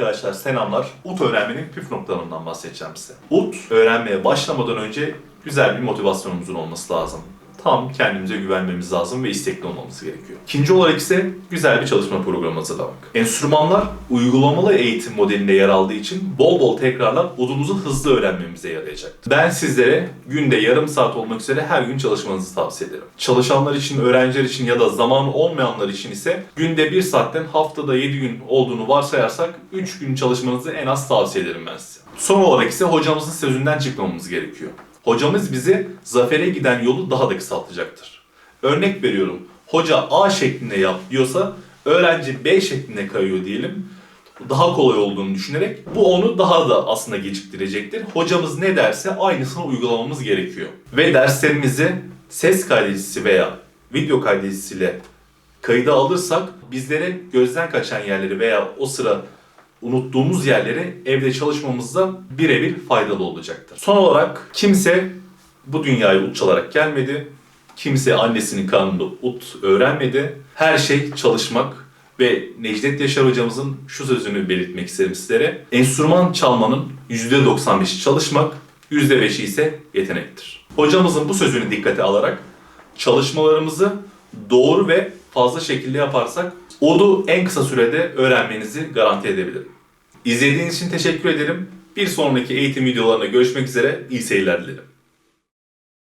arkadaşlar selamlar. Ut öğrenmenin püf noktalarından bahsedeceğim size. Ut öğrenmeye başlamadan önce güzel bir motivasyonumuzun olması lazım. Tam kendimize güvenmemiz lazım ve istekli olmamız gerekiyor. İkinci olarak ise güzel bir çalışma programı hazırlamak. Enstrümanlar uygulamalı eğitim modelinde yer aldığı için bol bol tekrarlar udumuzu hızlı öğrenmemize yarayacaktır. Ben sizlere günde yarım saat olmak üzere her gün çalışmanızı tavsiye ederim. Çalışanlar için, öğrenciler için ya da zamanı olmayanlar için ise günde bir saatten haftada 7 gün olduğunu varsayarsak 3 gün çalışmanızı en az tavsiye ederim ben size. Son olarak ise hocamızın sözünden çıkmamamız gerekiyor. Hocamız bizi zafere giden yolu daha da kısaltacaktır. Örnek veriyorum. Hoca A şeklinde yap diyorsa öğrenci B şeklinde kayıyor diyelim. Daha kolay olduğunu düşünerek bu onu daha da aslında geciktirecektir. Hocamız ne derse aynısını uygulamamız gerekiyor. Ve derslerimizi ses kaydedicisi veya video kaydedicisiyle kayıda alırsak bizlere gözden kaçan yerleri veya o sıra unuttuğumuz yerleri evde çalışmamızda birebir faydalı olacaktır. Son olarak kimse bu dünyaya ut çalarak gelmedi. Kimse annesinin karnında ut öğrenmedi. Her şey çalışmak ve Necdet Yaşar hocamızın şu sözünü belirtmek isterim sizlere. Enstrüman çalmanın %95'i çalışmak, %5'i ise yetenektir. Hocamızın bu sözünü dikkate alarak çalışmalarımızı doğru ve fazla şekilde yaparsak ODU en kısa sürede öğrenmenizi garanti edebilirim. İzlediğiniz için teşekkür ederim. Bir sonraki eğitim videolarında görüşmek üzere. İyi seyirler dilerim.